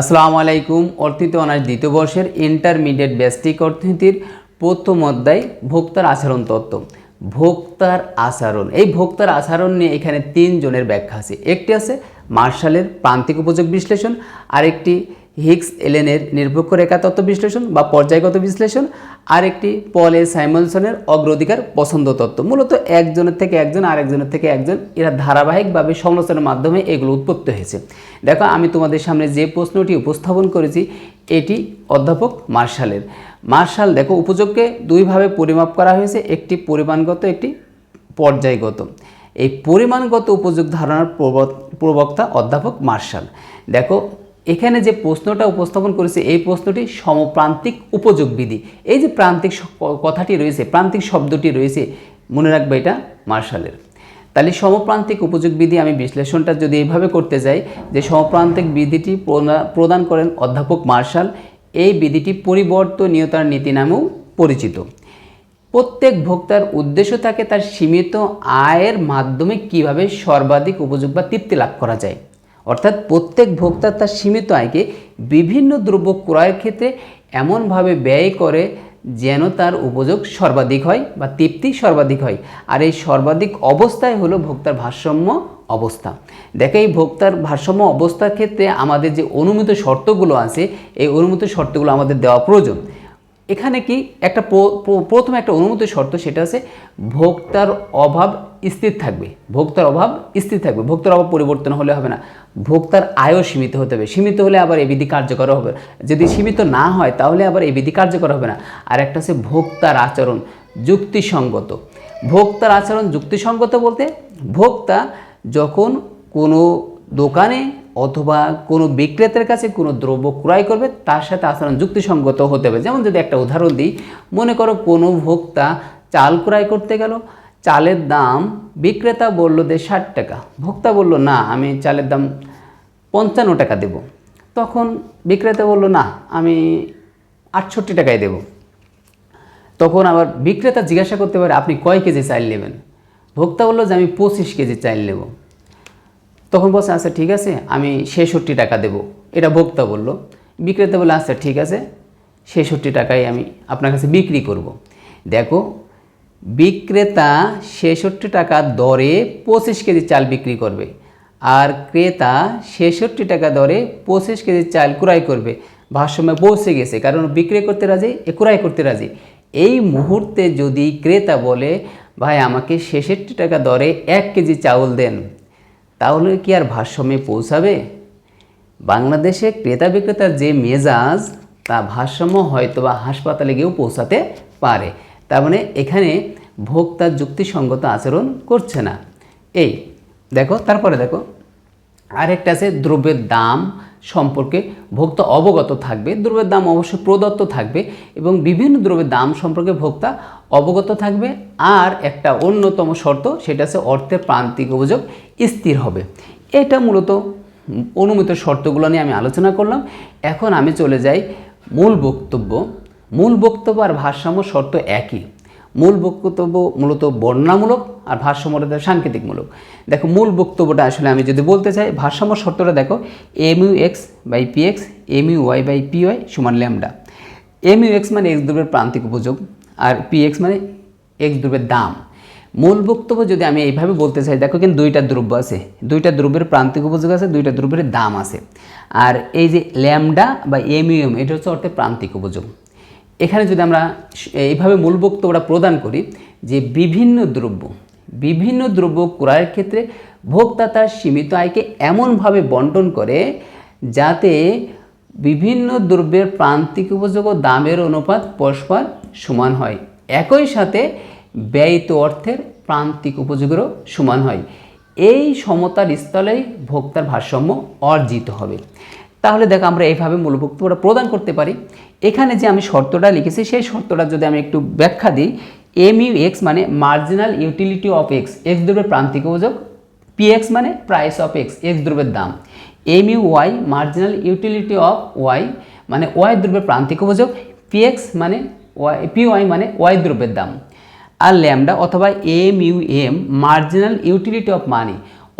আসসালামু আলাইকুম। অর্থনীতি অনার্স দ্বিতীয় বর্ষের ইন্টারমিডিয়েট বেস্টিক অর্থনীতির প্রথম অধ্যায়, ভোক্তার আচরণ তত্ত্ব। ভোক্তার আচরণ। এই ভোক্তার আচরণ নিয়ে এখানে তিনজনের ব্যাখ্যা আছে। একটি আছে মার্শালের প্রান্তিক উপযোগ বিশ্লেষণ, আরেকটি হিক্স এলেনের নিরপেক্ষ রেখা তত্ত্ব বিশ্লেষণ বা পর্যায়গত বিশ্লেষণ আর আরেকটি পলে সাইমনসনের অগ্রাধিকার পছন্দ তত্ত্ব। মূলত একজনের থেকে একজন, আরেকজনের থেকে একজন, এরা ধারাবাহিকভাবে সমালোচনার মাধ্যমে এগুলো উৎপত্তি হয়েছে। দেখো, আমি তোমাদের সামনে যে প্রশ্নটি উপস্থাপন করেছি, এটি অধ্যাপক মার্শালের। মার্শাল, দেখো, উপযোগকে দুইভাবে পরিমাপ করা হয়েছে, একটি পরিমাণগত, একটি পর্যায়গত। এই পরিমাণগত উপযোগ ধারণার প্রবক- প্রবক্তা অধ্যাপক মার্শাল। দেখো এখানে যে প্রশ্নটা উপস্থাপন করেছে, এই প্রশ্নটি সমপ্রান্তিক উপযোগ বিধি এই যে প্রান্তিক কথাটি রয়েছে, প্রান্তিক শব্দটি রয়েছে, মনে রাখবে এটা মার্শালের। তাহলে সমপ্রান্তিক উপযোগ বিধি আমি বিশ্লেষণটা যদি এইভাবে করতে যাই, যে সমপ্রান্তিক বিধিটি প্রদান করেন অধ্যাপক মার্শাল, এই বিধিটি পরিবর্তনীয়তার নীতি নামেও পরিচিত। প্রত্যেক ভোক্তার উদ্দেশ্য থাকে তার সীমিত আয়ের মাধ্যমে কীভাবে সর্বাধিক উপযোগ বা তৃপ্তি লাভ করা যায়। অর্থাৎ প্রত্যেক ভোক্তা তার সীমিত আয়কে বিভিন্ন দ্রব্য ক্রয়ের ক্ষেত্রে এমনভাবে ব্যয় করে যেন তার উপযোগ সর্বাধিক হয় বা তৃপ্তি সর্বাধিক হয়। আর এই সর্বাধিক অবস্থায় হলো ভোক্তার ভারসাম্য অবস্থা। দেখে, এই ভোক্তার ভারসাম্য অবস্থার ক্ষেত্রে আমাদের যে অনুমিত শর্তগুলো আছে, এই অনুমিত শর্তগুলো আমাদের দেওয়া প্রয়োজন। এখানে কি একটা প্র- প্র- প্রথম একটা অনুমতি শর্ত সেটা আছে, ভোক্তার অভাব স্থির থাকবে। ভোক্তার অভাব স্থির থাকবে। ভোক্তার অভাব পরিবর্তন হলে হবে না। ভোক্তার আয়ও সীমিত হতে হবে। সীমিত হলে আবার এই বিধি কার্যকর হবে। যদি সীমিত না হয়, তাহলে আবার এই বিধি কার্যকর হবে না। আর একটা আছে ভোক্তার আচরণ, যুক্তিসঙ্গত। ভোক্তার আচরণ যুক্তিসঙ্গত বলতে, ভোক্তা যখন কোনো দোকানে অথবা কোনো বিক্রেতার কাছে কোনো দ্রব্য ক্রয় করবে, তার সাথে আচরণ যুক্তিসঙ্গত হতে হবে। যেমন যদি একটা উদাহরণ দিই, মনে করো কোনো ভোক্তা চাল ক্রয় করতে গেল, চালের দাম বিক্রেতা বলল যে ষাট টাকা। ভোক্তা বলল, না, আমি চালের দাম পঞ্চান্ন টাকা দেব। তখন বিক্রেতা বলল, না, আমি আটষট্টি টাকায় দেবো। তখন আবার বিক্রেতা জিজ্ঞাসা করতে পারে, আপনি কয় কেজি চাল নেবেন? ভোক্তা বলল যে, আমি পঁচিশ কেজি চাল নেব। তখন বলছে আচ্ছা ঠিক আছে, আমি ছেষট্টি টাকা দেব। এটা ভোক্তা বলল। বিক্রেতা বলে আচ্ছা ঠিক আছে, ছেষট্টি টাকায় আমি আপনার কাছে বিক্রি করব। দেখো, বিক্রেতা ছেষট্টি টাকা দরে পঁচিশ কেজি চাল বিক্রি করবে। আর ক্রেতা ছেষট্টি টাকা দরে পঁচিশ কেজি চাল ক্রয় করবে। ভারসাম্যে পৌঁছে গেছে, কারণ বিক্রি করতে রাজি ক্রয় করতে রাজি। এই মুহূর্তে যদি ক্রেতা বলে, ভাই, আমাকে ছেষট্টি টাকা দরে এক কেজি চাউল দেন, তাহলে কি আর ভারসাম্যে পৌঁছাবে? বাংলাদেশে ক্রেতা বিক্রেতার যে মেজাজ, তা ভারসাম্য হয়তো বা হাসপাতালে গিয়েও পৌঁছাতে পারে। তার মানে এখানে ভোক্তার যুক্তিসঙ্গত আচরণ করছে না। এই দেখো, তারপরে দেখো, আরেকটা আছে, দ্রব্যের দাম সম্পর্কে ভোক্তা অবগত থাকবে। দ্রব্যের দাম অবশ্যই প্রদত্ত থাকবে এবং বিভিন্ন দ্রব্যের দাম সম্পর্কে ভোক্তা অবগত থাকবে। আর একটা অন্যতম শর্ত, সেটা আছে অর্থের প্রান্তিক অভিযোগ স্থির হবে। এটা মূলত অনুমিত শর্তগুলো নিয়ে আমি আলোচনা করলাম। এখন আমি চলে যাই মূল বক্তব্য। মূল বক্তব্য আর ভারসাম্য শর্ত একই। মূল বক্তব্য মূলত বর্ণনামূলক আর ভারসাম্যটা সাংকেতিকমূলক। দেখো, মূল বক্তব্যটা আসলে আমি যদি বলতে চাই, ভারসাম্য শর্তটা দেখো M U X by P X M U Y by P Y সমান ল্যামডা। এম ইউ এক্স মানে এক্স দ্রব্যের প্রান্তিক উপযোগ আর পি এক্স মানে এক্স দ্রব্যের দাম। মূল বক্তব্য যদি আমি এইভাবে বলতে চাই, দেখো কিন্তু দুইটা দ্রব্য আছে। দুইটা দ্রব্যের প্রান্তিক উপযোগ আছে, দুইটা দ্রব্যের দাম আছে। আর এই যে ল্যামডা বা এম ইউ এম, এটা হচ্ছে অর্থে প্রান্তিক উপযোগ। এখানে যদি আমরা এইভাবে মূল বক্তব্যটা প্রদান করি যে বিভিন্ন দ্রব্য বিভিন্ন দ্রব্য ক্রয়ের ক্ষেত্রে ভোক্তা তার সীমিত আয়কে এমনভাবে বন্টন করে যাতে বিভিন্ন দ্রব্যের প্রান্তিক উপযোগ ও দামের অনুপাত পরস্পর সমান হয়। একই সাথে ব্যয়িত অর্থের প্রান্তিক উপযোগেরও সমান হয়। এই সমতার স্থলেই ভোক্তার ভারসাম্য অর্জিত হবে। তাহলে দেখো আমরা এইভাবে মূল বক্তব্যটা প্রদান করতে পারি। এখানে যে আমি শর্তটা লিখেছি, সেই শর্তটা যদি আমি একটু ব্যাখ্যা দিই এম ইউ এক্স মানে marginal utility of X X দ্রব্যের প্রান্তিক উপযোগ পি এক্স মানে প্রাইস অফ এক্স এক্স দ্রব্যের দাম। M U Y marginal utility of Y মানে ওয়াই দ্রব্যের প্রান্তিক উপযোগ পি এক্স মানে ওয়াই পি ওয়াই মানে ওয়াই দ্রব্যের দাম। আর ল্যামডা অথবা M U M marginal utility of money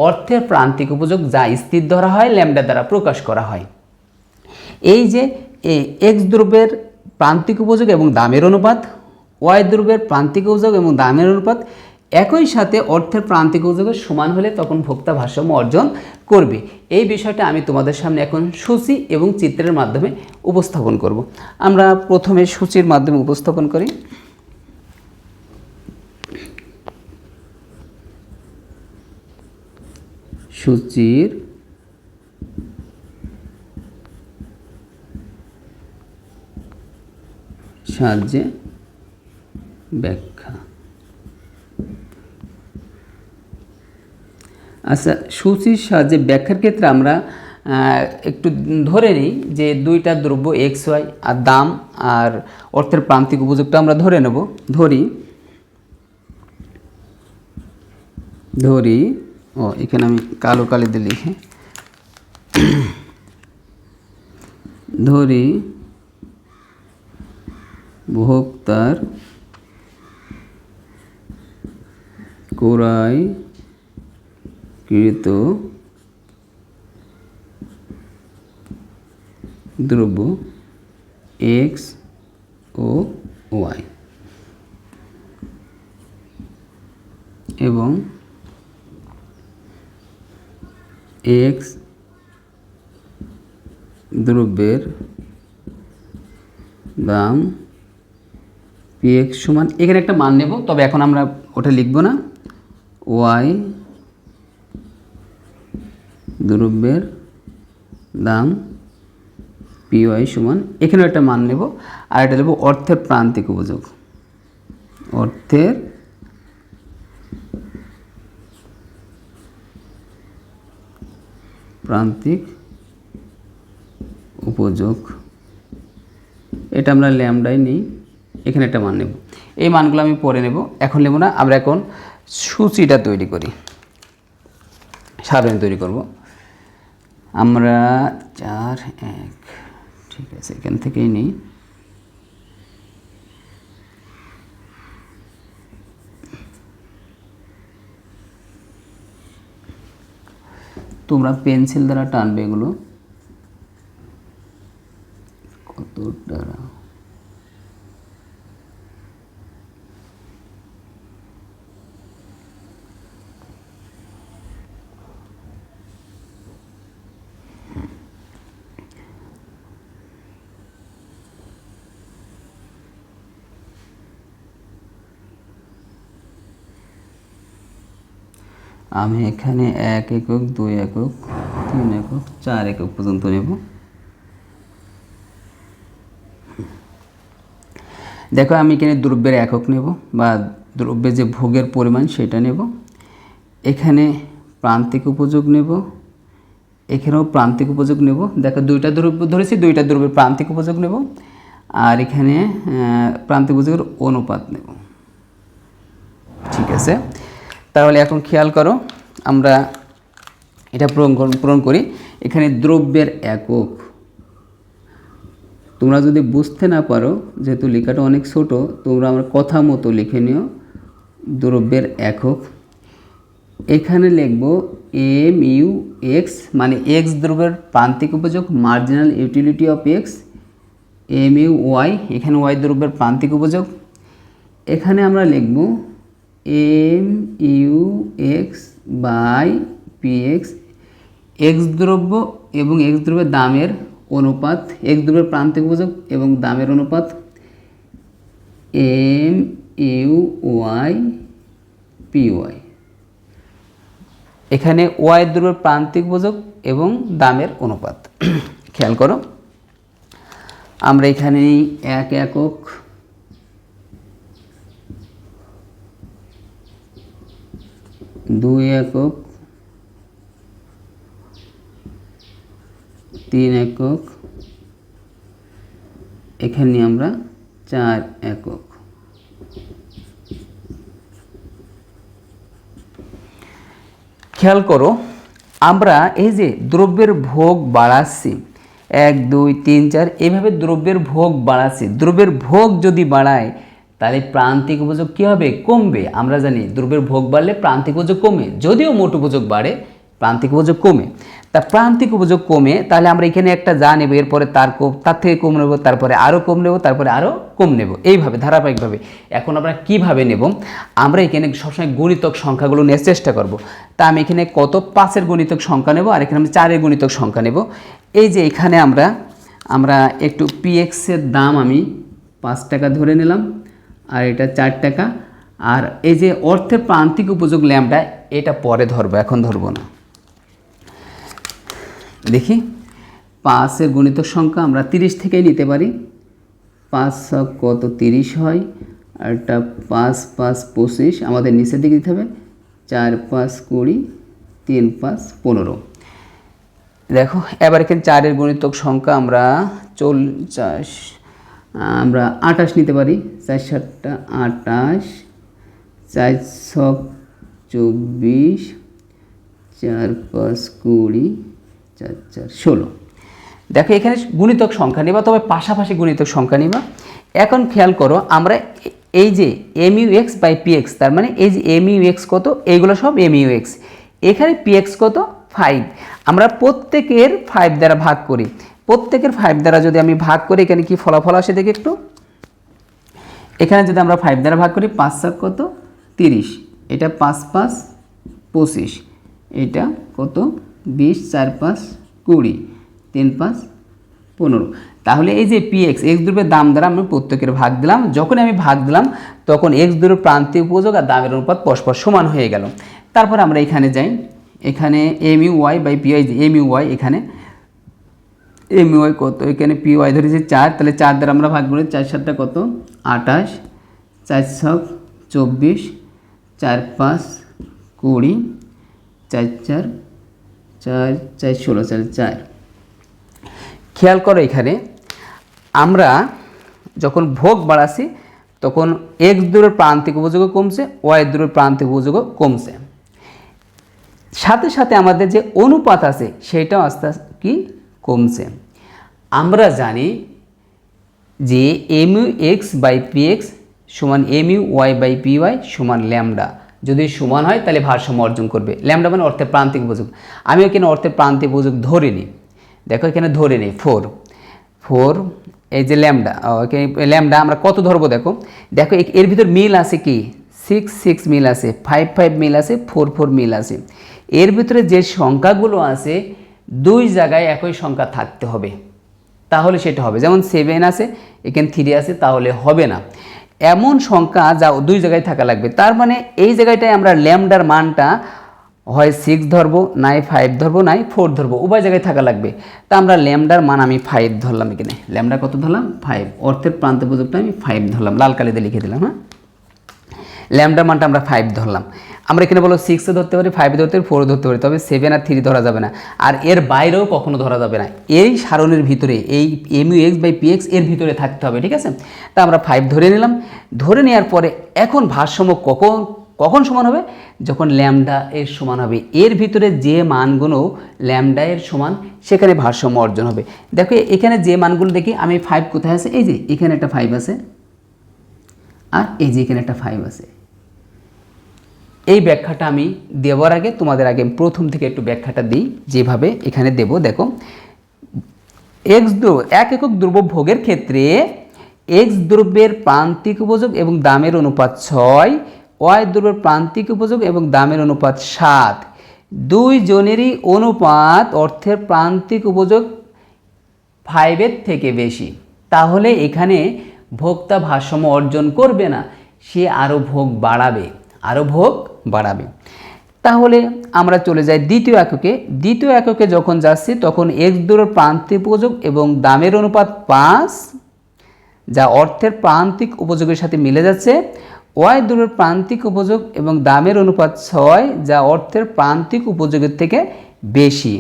অর্থের প্রান্তিক উপযোগ যা স্থির ধরা হয় ল্যামডা দ্বারা প্রকাশ করা হয়। এই যে এক্স দ্রব্যের প্রান্তিক উপযোগ এবং দামের অনুপাত ওয়াই দ্রব্যের প্রান্তিক উপযোগ এবং দামের অনুপাত একই সাথে অর্থের প্রান্তিক উপযোগের সমান হলে তখন ভোক্তা ভারসাম্য অর্জন করবে। এই বিষয়টা আমি তোমাদের সামনে এখন সূচি এবং চিত্রের মাধ্যমে উপস্থাপন করব। আমরা প্রথমে সূচির মাধ্যমে উপস্থাপন করি। সূচির সাহায্যে ব্যাখ্যা। আচ্ছা সূচির সাহায্যে ব্যাখ্যার ক্ষেত্রে আমরা একটু ধরে নিই যে দুইটা দ্রব্য এক্স ওয়াই আর দাম আর অর্থের প্রান্তিক উপযোগটা আমরা ধরে নেব। ধরি ধরি, ও, এখানে আমি কালো কালিতে লিখি। ধরি ভোক্তার ক্রয় কৃত দ্রব্য এক্স ও ওয়াই এবং এক্স দ্রব্যের দাম পি এক্স সমান, এখানে একটা মান নেব, তবে এখন আমরা ওটা লিখব না। ওয়াই দ্রব্যের দাম পি ওয়াই সমান, এখানেও একটা মান নেব, আর এটা নেব অর্থের প্রান্তিক উপযোগ। অর্থের প্রান্তিক উপযোগ। এটা আমরা ল্যামডাই নিই। এখানে একটা মান নেব। এই মানগুলো আমি পরে নেব। এখন নেব না, আমরা এখন সূচিটা তৈরি করি। সারণী তৈরি করব। আমরা চার, এক, ঠিক আছে, এখান থেকেই নিই। তোমরা পেন্সিল দ্বারা টানবে এগুলো কত দ্বারা আমি এখানে এক একক, দুই একক, তিন একক, চার একক পর্যন্ত নেব। দেখো, আমি এখানে দ্রব্যের একক নেব বা দ্রব্যের যে ভোগের পরিমাণ সেটা নেব। এখানে প্রান্তিক উপযোগ নেব। এখানেও প্রান্তিক উপযোগ নেব। দেখো, দুইটা দ্রব্য ধরেছি, দুইটা দ্রব্যের প্রান্তিক উপযোগ নেব। আর এখানে প্রান্তিক উপযোগের অনুপাত নেব। ঠিক আছে? তাহলে এখন খেয়াল করো, আমরা এটা পূরণ পূরণ করি। এখানে দ্রব্যের একক। তোমরা যদি বুঝতে না পারো, যেহেতু লেখাটা অনেক ছোট, তোমরা আমার কথা মতো লিখে নিও। দ্রব্যের একক। এখানে লিখব এম ইউ এক্স মানে এক্স দ্রব্যের প্রান্তিক উপযোগ, marginal utility of X, M U Y, এখানে ওয়াই দ্রব্যের প্রান্তিক উপযোগ। এখানে আমরা লিখব M U X by P X X দ্রব্য এবং এক্স দ্রব্যের দামের অনুপাত, এক্স দ্রব্যের প্রান্তিক উপযোগ এবং দামের অনুপাত, M U Y P Y. এখানে ওয়াই দ্রব্যের প্রান্তিক উপযোগ এবং দামের অনুপাত। খেয়াল করো। আমরা এখানে এক একক দুই একক, তিন একক, এখানে আমরা চার একক। খেয়াল করো, আমরা এই যে দ্রব্যের ভোগ বাড়াচ্ছি, এক, দুই, তিন, চার এইভাবে দ্রব্যের ভোগ বাড়াচ্ছি। দ্রব্যের ভোগ যদি বাড়ায় তাহলে প্রান্তিক উপযোগ কী হবে? কমবে। আমরা জানি দ্রব্যের ভোগ বাড়লে প্রান্তিক উপযোগ কমে। যদিও মোট উপযোগ বাড়ে, প্রান্তিক উপযোগ কমে। তা প্রান্তিক উপযোগ কমে, তাহলে আমরা এখানে একটা যা নেব, এরপরে তার তার থেকে কম নেব, তারপরে আরও কম নেব, তারপরে আরও কম নেব। এইভাবে, ধারাবাহিকভাবে। এখন আমরা কীভাবে নেব? আমরা এখানে সবসময় গণিতক সংখ্যাগুলো নেওয়ার চেষ্টা করব। তা আমি এখানে কত? পাঁচের গণিতক সংখ্যা নেব, আর এখানে আমি চারের গণিতক সংখ্যা নেব। এই যে এখানে আমরা আমরা একটু পিএক্সের দাম আমি পাঁচ টাকা ধরে নিলাম। আর এটা চার টাকা। আর এই যে অর্থের প্রান্তিক উপযোগ ল্যাম্পটা, এটা পরে ধরবো, এখন ধরবো না। দেখি পাঁচের গণিত সংখ্যা আমরা তিরিশ থেকেই নিতে পারি। পাঁচ কত? তিরিশ হয়। আর এটা পাঁচ পাঁচ, পঁচিশ, আমাদের নিচের দিকে দিতে হবে। চার, পাঁচ, কুড়ি, তিন, পাঁচ, পনেরো। দেখো, এবার এখানে চারের গণিতক সংখ্যা আমরা চল্লিশ আমরা আটাশ নিতে পারি। চার সাতটা আটাশ চার ছক, চব্বিশ, চার পাঁচ কুড়ি, চার চার ষোলো। দেখো, এখানে গুণিতক সংখ্যা নিবা, তবে পাশাপাশি গুণিতক সংখ্যা নিবা। এখন খেয়াল করো, আমরা এই যে M U X by P X তার মানে এই যে এম ইউ এক্স কত, এইগুলো সব এম ইউ এক্স এখানে পি এক্স কত? ফাইভ আমরা প্রত্যেকের ফাইভ দ্বারা ভাগ করি। প্রত্যেকের ফাইভ দ্বারা যদি আমি ভাগ করি, এখানে কি ফলাফল আসে দেখি একটু? এখানে যদি আমরা ফাইভ দ্বারা ভাগ করি, পাঁচ সাত কত? তিরিশ। এটা পাঁচ পাঁচ পঁচিশ। এটা কত? বিশ, চার পাঁচ কুড়ি। তিন পাঁচ পনেরো। তাহলে এই যে পি এক্স দ্রব্যের দাম দ্বারা আমি প্রত্যেকের ভাগ দিলাম। যখন আমি ভাগ দিলাম, তখন এক্স দ্রব্যের প্রান্তিক উপযোগ আর দামের অনুপাত পরস্পর সমান হয়ে গেল। তারপর আমরা এখানে যাই। এখানে M U Y by P Y M U Y এখানে এম ওয়াই কত? এখানে পি ওয়াই ধরেছে চার, তাহলে চার দ্বারা আমরা ভাগ করি, চার সাতটা কত? আঠাশ, চার ছক, চব্বিশ, চার পাঁচ, কুড়ি, চার চার চার চার ষোলো, চার চার। খেয়াল করো এখানে, আমরা যখন ভোগ বাড়াচ্ছি, তখন এক্স দূরের প্রান্তিক উপযোগও কমছে, ওয়াই দূরের প্রান্তিক উপযোগও কমছে। সাথে সাথে আমাদের যে অনুপাত আছে, সেটাও আস্তে আস্তে কি কমছে। আমরা জানি যে M U X by P X সমান M U Y by P Y সমান ল্যামডা। যদি সমান হয়, তাহলে ভারসাম্য অর্জন করবে। ল্যামডা মানে অর্থের প্রান্তিক উপযোগ আমি এখানে অর্থের প্রান্তিক উপযোগ ধরে নিই দেখো, এখানে ধরে নিই ফোর ফোর এই যে ল্যামডা। ল্যামডা আমরা কত ধরবো দেখো? দেখো এর ভিতর মিল আছে কি? সিক্স সিক্স মিল আছে। ফাইভ ফাইভ মিল আছে। ফোর ফোর মিল আছে। এর ভিতরে যে সংখ্যাগুলো আছে দুই জায়গায় একই সংখ্যা থাকতে হবে। তাহলে সেটা হবে। যেমন সেভেন আছে, এখানে থ্রি আছে, তাহলে হবে না। এমন সংখ্যা যা দুই জায়গায় থাকা লাগবে। তার মানে এই জায়গাটায় আমরা ল্যামডার মানটা হয় সিক্স ধরবো নাই ফাইভ ধরবো নাই ফোর ধরবো, উভয় জায়গায় থাকা লাগবে। তা আমরা ল্যামডার মান আমি ফাইভ ধরলাম এখানে। ল্যামডা কত ধরলাম? ফাইভ অর্থের প্রান্ত উপযোগটা আমি ফাইভ ধরলাম। লাল কালিতে লিখে দিলাম হ্যাঁ? ল্যামডার মানটা আমরা ফাইভ ধরলাম। আমরা এখানে বলো সিক্সে ধরতে পারি ফাইভে ধরতে পারি ফোরে ধরতে পারি, তবে সেভেন আর থ্রি ধরা যাবে না। আর এর বাইরেও কখনো ধরা যাবে না। এই সারণের ভিতরে, এই M U X by P এক্সের ভিতরে থাকতে হবে, ঠিক আছে? তা আমরা ফাইভ ধরে নিলাম। ধরে নেওয়ার পরে এখন ভারসাম্য কখন কখন সমান হবে? যখন ল্যামডা এর সমান হবে। এর ভিতরে যে মানগুলো ল্যামডা এর সমান, সেখানে ভারসাম্য অর্জন হবে। দেখো, এখানে যে মানগুলো দেখি, আমি ফাইভ কোথায় আছে? এই যে, এখানে একটা ফাইভ আছে। আর এই যে, এখানে একটা ফাইভ আছে। এই ব্যাখ্যাটা আমি দেওয়ার আগে তোমাদের আগে প্রথম থেকে একটু ব্যাখ্যাটা দিই, যেভাবে এখানে দেব, দেখো। এক্স এক একক দ্রব্য ভোগের ক্ষেত্রে এক্স দ্রব্যের প্রান্তিক উপযোগ এবং দামের অনুপাত ছয় ওয়াই দ্রব্যের প্রান্তিক উপযোগ এবং দামের অনুপাত সাত। দুই জনেরই অনুপাত অর্থের প্রান্তিক উপযোগ ফাইভের থেকে বেশি। তাহলে এখানে ভোক্তা ভারসাম্য অর্জন করবে না, সে আরও ভোগ বাড়াবে। আরও ভোগ বাড়াবে। তাহলে আমরা চলে যাই দ্বিতীয় এককে। দ্বিতীয় এককে যখন যাচ্ছি, তখন এক্স দূরের প্রান্তিক উপযোগ এবং দামের অনুপাত পাঁচ, যা অর্থের প্রান্তিক উপযোগের সাথে মিলে যাচ্ছে। ওয়াই দূরের প্রান্তিক উপযোগ এবং দামের অনুপাত ছয়, যা অর্থের প্রান্তিক উপযোগের থেকে বেশি।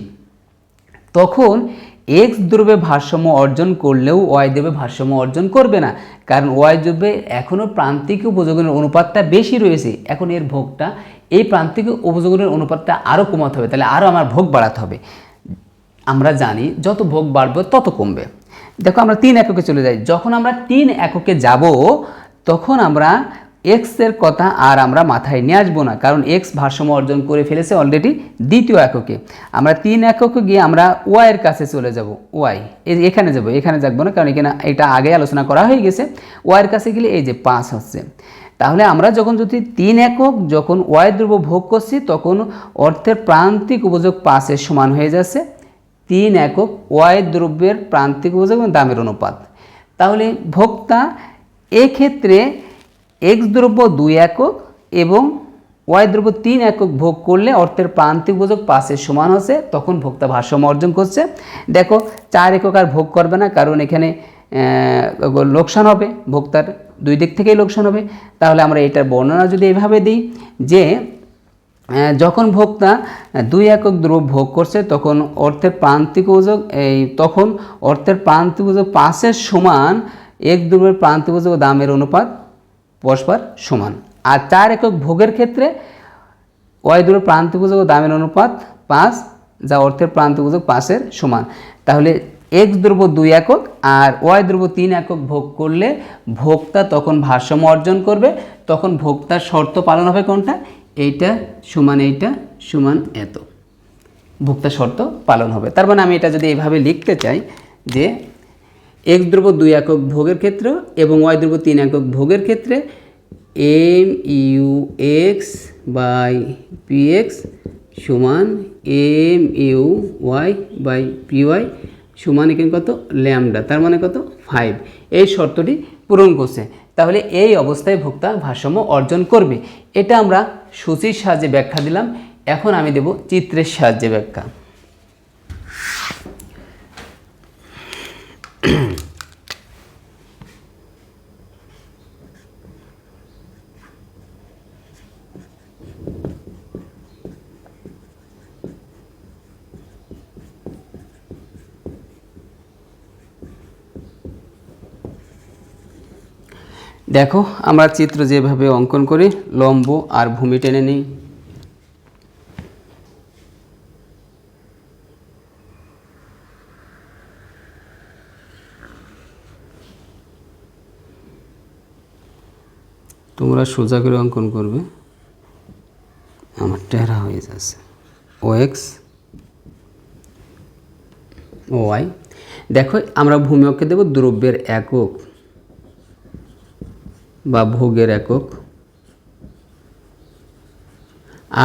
তখন এক্স দ্রব্যে ভারসাম্য অর্জন করলেও ওয়াই দ্রব্যে ভারসাম্য অর্জন করবে না। কারণ ওয়াই দ্রব্যে এখনও প্রান্তিক উপযোগের অনুপাতটা বেশি রয়েছে। এখন এর ভোগটা এই প্রান্তিক উপযোগের অনুপাতটা আরও কমাতে হবে, তাহলে আরও আমার ভোগ বাড়াতে হবে। আমরা জানি যত ভোগ বাড়বে তত কমবে। দেখো আমরা তিন এককে চলে যাই। যখন আমরা তিন এককে যাব, তখন আমরা এক্সের কথা আর আমরা মাথায় নিয়ে আসব না, কারণ এক্স ভারসাম্য অর্জন করে ফেলেছে অলরেডি দ্বিতীয় এককে। আমরা তিন এককে গিয়ে আমরা ওয়াই এর কাছে চলে যাব ওয়াই এই এখানে যাব, এখানে যাব না, কারণ এখানে এটা আগে আলোচনা করা হয়ে গেছে। ওয়াই এর কাছে গেলে এই যে পাঁচ হচ্ছে। তাহলে আমরা যখন যদি তিন একক যখন ওয়াই দ্রব্য ভোগ করছি, তখন অর্থের প্রান্তিক উপযোগ পাঁচের সমান হয়ে যাচ্ছে। তিন একক ওয়াই দ্রব্যের প্রান্তিক উপযোগ এবং দামের অনুপাত। তাহলে ভোক্তা এক্ষেত্রে এক্স দ্রব্য দুই একক এবং ওয়াই দ্রব্য তিন একক ভোগ করলে অর্থের প্রান্তিক উপযোগ পাঁচের সমান হচ্ছে, তখন ভোক্তা ভারসাম্য অর্জন করছে। দেখো, চার একক আর ভোগ করবে না, কারণ এখানে লোকসান হবে, ভোক্তার দুই দিক থেকেই লোকসান হবে। তাহলে আমরা এটার বর্ণনা যদি এভাবে দিই, যে যখন ভোক্তা দুই একক দ্রব্য ভোগ করছে, তখন অর্থের প্রান্তিক উপযোগ, এই, তখন অর্থের প্রান্তিক উপযোগ পাঁচের সমান এক দ্রব্যের প্রান্তিক উপযোগ ও দামের অনুপাত পরস্পর সমান। আর চার একক ভোগের ক্ষেত্রে ওয়াই দ্রব্যের প্রান্তিক উপযোগ ও দামের অনুপাত পাঁচ, যা অর্থের প্রান্তিক উপযোগ পাঁচের সমান। তাহলে এক্স দ্রব্য দুই একক আর ওয়াই দ্রব্য তিন একক ভোগ করলে ভোক্তা তখন ভারসাম্য অর্জন করবে। তখন ভোক্তার শর্ত পালন হবে কোনটা? এইটা সমান এইটা সমান এত। ভোক্তা শর্ত পালন হবে। তার মানে আমি এটা যদি এইভাবে লিখতে চাই যে এক্স দ্রব্য দুই একক ভোগের ক্ষেত্রে এবং ওয়াই দ্রব্য তিন একক ভোগের ক্ষেত্রে M U X by P X সমান M U Y by P Y সমান এখানে কত? ল্যামডা। তার মানে কত? ফাইভ। এই শর্তটি পূরণ করছে। তাহলে এই অবস্থায় ভোক্তা ভারসাম্য অর্জন করবে। এটা আমরা সূচির সাহায্যে ব্যাখ্যা দিলাম। এখন আমি দেব চিত্রের সাহায্যে ব্যাখ্যা। দেখো, আমরা চিত্র যেভাবে অঙ্কন করি, লম্ব আর ভূমি টেনে নিই। তোমরা সোজা করে অঙ্কন করবে। আমার টেরা হয়ে যাচ্ছে। O X O Y. দেখো, আমরা ভূমি অক্ষে দেবো, দ্রব্যের একক। বা ভোগের একক।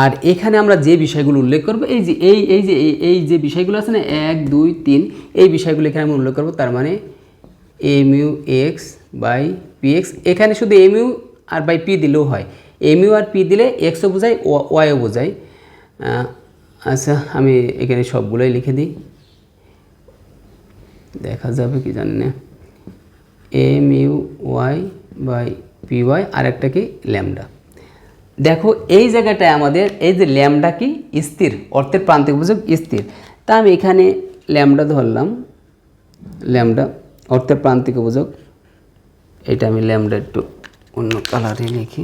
আর এখানে আমরা যে বিষয়গুলো উল্লেখ করব, এই যে, এই এই যে এই যে বিষয়গুলো আছে না, এক, দুই, তিন, এই বিষয়গুলো এখানে আমি উল্লেখ করব, তার মানে M U X by P X. এখানে শুধু এম ইউ আর বাই পি দিলেও হয়। এম ইউ আর পি দিলে এক্সও বোঝায় ওয়াইও বোঝায়। আচ্ছা আমি এখানে সবগুলোই লিখে দিই। দেখা যাবে কি জানি না। M U Y by P Y আর একটা কি ল্যামডা। দেখো, এই জায়গাটায় আমাদের এই যে ল্যামডা কি? স্থির, অর্থের প্রান্তিক উপযোগ স্থির। তা আমি এখানে ল্যামডা ধরলাম, ল্যামডা, অর্থের প্রান্তিক উপযোগ। এটা আমি ল্যামডা একটু অন্য কালারে লিখি।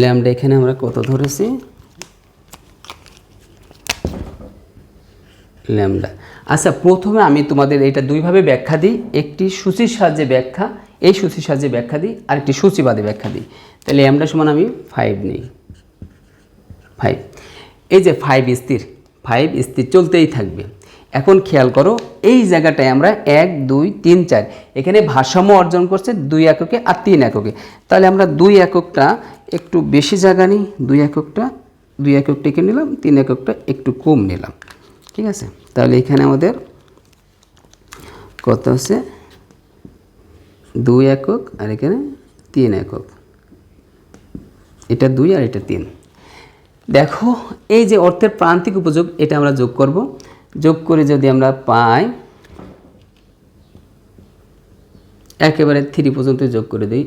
ল্যামডা এখানে আমরা কত ধরেছি? ল্যামডা। আচ্ছা প্রথমে আমি তোমাদের এটা দুইভাবে ব্যাখ্যা দিই। একটি সূচির সাহায্যে ব্যাখ্যা, এই সূচির সাহায্যে ব্যাখ্যা দিই, আর একটি সূচিবাদে ব্যাখ্যা দিই। তাহলে ল্যামডা সমান আমি ফাইভ নিই। ফাইভ এই যে ফাইভ স্থির ফাইভ স্থির চলতেই থাকবে। এখন খেয়াল করো, এই জায়গাটায় আমরা এক, দুই, তিন, চার, এখানে ভারসাম্য অর্জন করছে দুই এককে আর তিন এককে। তাহলে আমরা দুই এককটা একটু বেশি জায়গা নিই, দুই এককটা দুই এককটা এখানে নিলাম, তিন এককটা একটু কম নিলাম। ঠিক আছে? তাহলে এখানে আমাদের কত আছে? দুই একক আর এখানে তিন একক। এটা দুই আর এটা তিন। দেখো, এই যে অর্থের প্রান্তিক উপযোগ, এটা আমরা যোগ করব। যোগ করে যদি আমরা পাই, একেবারে থ্রি পর্যন্ত যোগ করে দিই।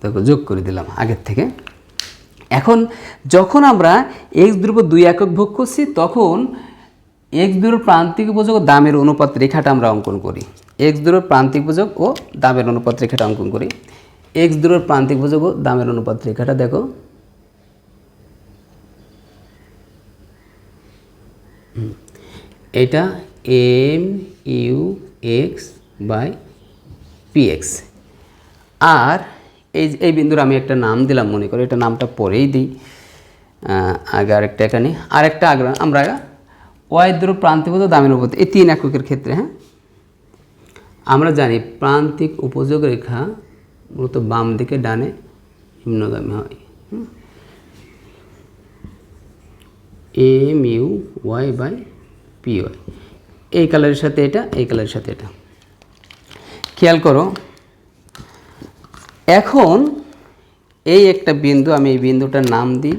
দেখো যোগ করে দিলাম আগের থেকে। এখন যখন আমরা এক্স দ্রব্য দুই একক ভোগ করছি, তখন এক্স দ্রব্য প্রান্তিক উপযোগ ও দামের অনুপাত রেখাটা আমরা অঙ্কন করি। এক্স দ্রব্য প্রান্তিক উপযোগ ও দামের অনুপাত রেখাটা অঙ্কন করি। এক্স দ্রব্য প্রান্তিক উপযোগ ও দামের অনুপাত রেখাটা দেখো। এটা M U X by P X আর এই এই বিন্দুর আমি একটা নাম দিলাম, মনে করি এটা নামটা পরেই দিই। আগে আরেকটা এখানে আরেকটা আগ্রহ আমরা ওয়াই দ্রু প্রান্তিকগত দামের উপর এই তিন এককের ক্ষেত্রে হ্যাঁ? আমরা জানি প্রান্তিক উপযোগ রেখা মূলত বাম দিকে ডানে নিম্নগামী হয়। M U Y by P Y. এই কালারের সাথে এটা, এই কালারের সাথে এটা। খেয়াল করো এখন এই একটা বিন্দু, আমি এই বিন্দুটার নাম দিই,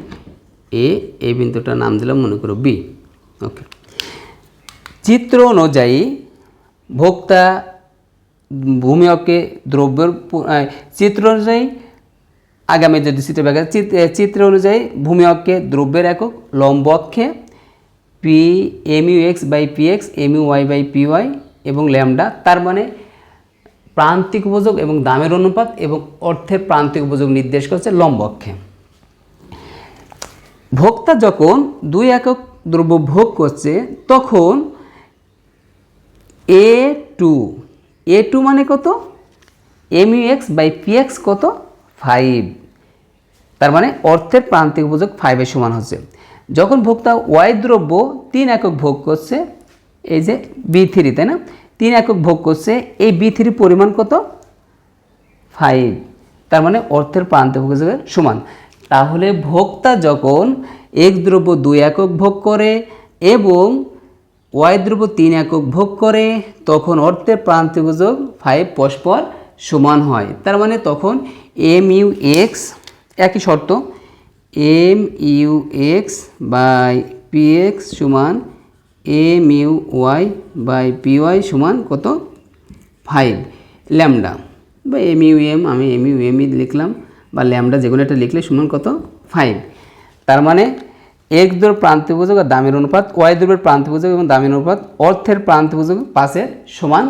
এ, এই বিন্দুটার নাম দিলাম, মনে করো বি। ওকে। চিত্র অনুযায়ী ভোক্তা ভূমিয়কে দ্রব্যের প- চিত্র অনুযায়ী, আগামী যদি চিত্র ব্যাখ্যা চিত্র অনুযায়ী ভূমিয়ককে দ্রব্যের একক লম্ব অক্ষে P M X by P X M U Y by P Y এবং ল্যামডা, তার মানে প্রান্তিক উপযোগ এবং দামের অনুপাত এবং অর্থের প্রান্তিক উপযোগ নির্দেশ করছে লম্ব অক্ষে ভোক্তা যখন দুই একক দ্রব্য ভোগ করছে, তখন এ টু এ টু মানে কত? M U X by P X কত? ফাইভ তার মানে অর্থের প্রান্তিক উপযোগ ফাইভের সমান হচ্ছে। যখন ভোক্তা ওয়াই দ্রব্য তিন একক ভোগ করছে, এই যে বি থ্রি তাই না? তিন একক ভোগ করছে, এই বি থ্রি পরিমাণ কত? ফাইভ তার মানে অর্থের প্রান্তিক উপযোগের সমান। তাহলে ভোক্তা যখন এক দ্রব্য দুই একক ভোগ করে এবং ওয়াই দ্রব্য তিন একক ভোগ করে, তখন অর্থের প্রান্তিক উপযোগ ফাইভ পরস্পর সমান হয়। তার মানে তখন এম ইউ এক্স একই শর্ত M U X by P X সমান M U Y by P Y সমান কত? Five, lambda. বা এম এম, আমি এম ইউ এম লিখলাম, বা ল্যামডা যে কোনো একটা লিখলে সমান কত? ফাইভ। তার মানে এক দূর প্রান্তিপূজক আর দামের অনুপাত, ওয়াই দূরের প্রান্তিপূজক এবং দামের অনুপাত অর্থের প্রান্তিপূজক পাশের সমান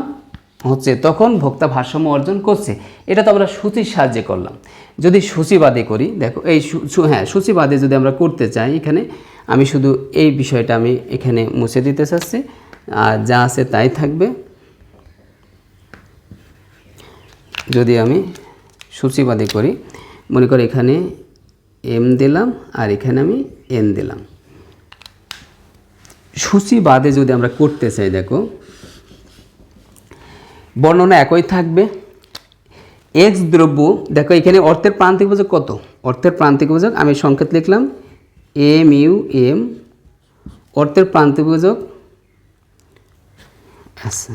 হচ্ছে। তখন ভোক্তা ভারসাম্য অর্জন করছে। এটা তো আমরা সূচির সাহায্যে করলাম। যদি সূচিবাদে করি, দেখো এই হ্যাঁ সূচিবাদে যদি আমরা করতে চাই এখানে আমি শুধু এই বিষয়টা আমি এখানে মুছে দিতে চাচ্ছি। আর যা আছে তাই থাকবে। যদি আমি সূচিবাদী করি, মনে করি এখানে এম দিলাম আর এখানে আমি এন দিলাম। সূচিবাদে যদি আমরা করতে চাই, দেখো, বর্ণনা একই থাকবে। এক্স দ্রব্য, দেখো, এখানে অর্থের প্রান্তিক উপযোগ কত? অর্থের প্রান্তিক উপযোগ আমি সংকেত লিখলাম। এম ইউ এম অর্থের উপযোগ আচ্ছা।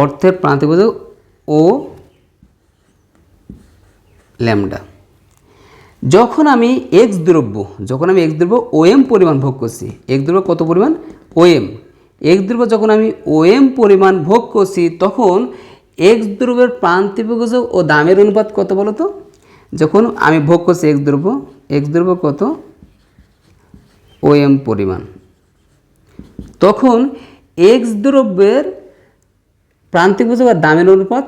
অর্থের উপযোগ ও ল্যামডা। যখন আমি এক্স দ্রব্য, যখন আমি এক্স দ্রব্য ওএম পরিমাণ ভোগ করছি এক্স দ্রব্য কত পরিমাণ? ওএম এক্স দ্রব্য যখন আমি ওএম পরিমাণ ভোগ করছি, তখন এক্স দ্রব্যের প্রান্তিক ও দামের অনুপাত কত বলো তো যখন আমি ভোগ করছি এক্স দ্রব্য এক্স দ্রব্য কত? ও এম পরিমাণ। তখন এক্স দ্রব্যের প্রান্তিক উপযোগ আর দামের অনুপাত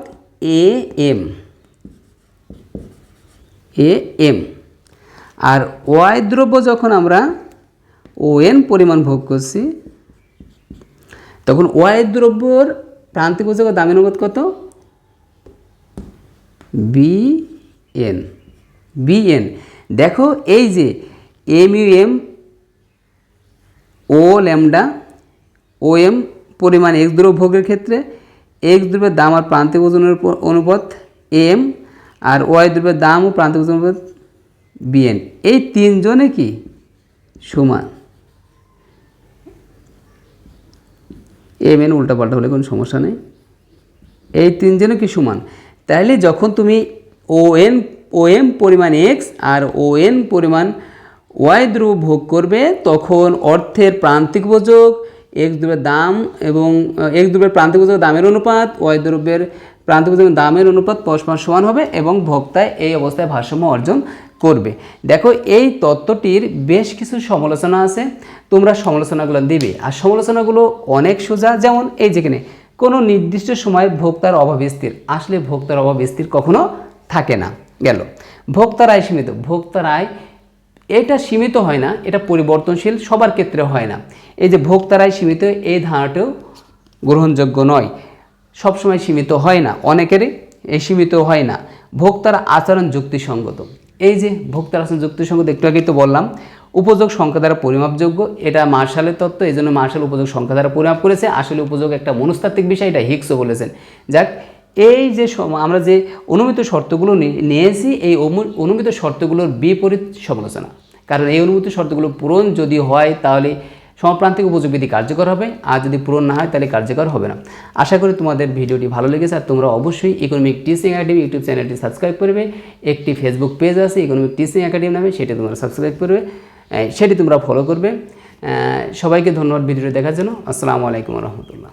এ এম এ এম আর ওয়াই দ্রব্য যখন আমরা ও এন পরিমাণ ভোগ করছি, তখন ওয়াই দ্রব্যর প্রান্তিক আর দামের অনুপাত কত? বি এন বি এন দেখো, এই যে এম ইউ এম ও ল্যামডা ও এম পরিমাণ এক দ্রব্য ভোগের ক্ষেত্রে এক দ্রব্যের দাম আর প্রান্তিক ওজনের অনুপাত এম আর ওয়াই দ্রব্যের দাম ও প্রান্তিক ওজনের অনুপাত বিএন এই তিনজনে কি? সমান। এম এন উল্টাপাল্টা হলে কোনো সমস্যা নেই। এই তিনজনে কি সমান? তাহলে যখন তুমি ও এন ও এম পরিমাণ এক্স আর ও এন পরিমাণ ওয়াই দ্রব্য ভোগ করবে তখন অর্থের প্রান্তিক উপযোগ এক দ্রব্যের দাম এবং আহ, এক দ্রব্যের প্রান্তিক বোঝক দামের অনুপাত ওয়াই দ্রব্যের প্রান্তিক উপযোগ দামের অনুপাত পরস্পর সমান হবে এবং ভোক্তায় এই অবস্থায় ভারসাম্য অর্জন করবে। দেখো এই তত্ত্বটির বেশ কিছু সমালোচনা আছে তোমরা সমালোচনাগুলো দিবে। আর সমালোচনাগুলো অনেক সোজা যেমন এই যেখানে কোনো নির্দিষ্ট সময় ভোক্তার অভাব স্থির। আসলে ভোক্তার অভাব স্থির কখনো থাকে না। গেল। ভোক্তার আয় সীমিত। ভোক্তার আয় এটা সীমিত হয় না, এটা পরিবর্তনশীল, সবার ক্ষেত্রে হয় না। এই যে ভোক্তারাই সীমিত, এই ধারণাটাও গ্রহণযোগ্য নয়। সবসময় সীমিত হয় না, অনেকেরই এই সীমিত হয় না। ভোক্তার আচরণ যুক্তিসঙ্গত। এই যে ভোক্তার আচরণ যুক্তিসঙ্গত, একটু আগেই তো বললাম, উপযোগ সংখ্যা দ্বারা পরিমাপযোগ্য, এটা মার্শালের তত্ত্ব, এই জন্য মার্শাল উপযোগ সংখ্যা দ্বারা পরিমাপ করেছে। আসলে উপযোগ একটা মনস্তাত্ত্বিক বিষয়, এটা হিক্সও বলেছেন। যাক এই যে আমরা যে অনুমিত শর্তগুলো নিয়েছি, এই অনুমিত শর্তগুলোর বিপরীত সমালোচনা। কারণ এই অনুমিত শর্তগুলো পূরণ যদি হয়, তাহলে সমপ্রান্তিক উপযোগবিধি কার্যকর হবে, আর যদি পূরণ না হয়, তাহলে কার্যকর হবে না। আশা করি তোমাদের ভিডিওটি ভালো লেগেছে, আর তোমরা অবশ্যই ইকোনমিক টিচিং একাডেমি ইউটিউব চ্যানেলটি সাবস্ক্রাইব করবে। একটি ফেসবুক পেজ আছে ইকোনমিক টিচিং একাডেমি নামে, সেটি তোমরা সাবস্ক্রাইব করবে। সেটি তোমরা ফলো করবে। সবাইকে ধন্যবাদ ভিডিওটি দেখার জন্য। আসসালামু আলাইকুম রহমতুল্লাহ।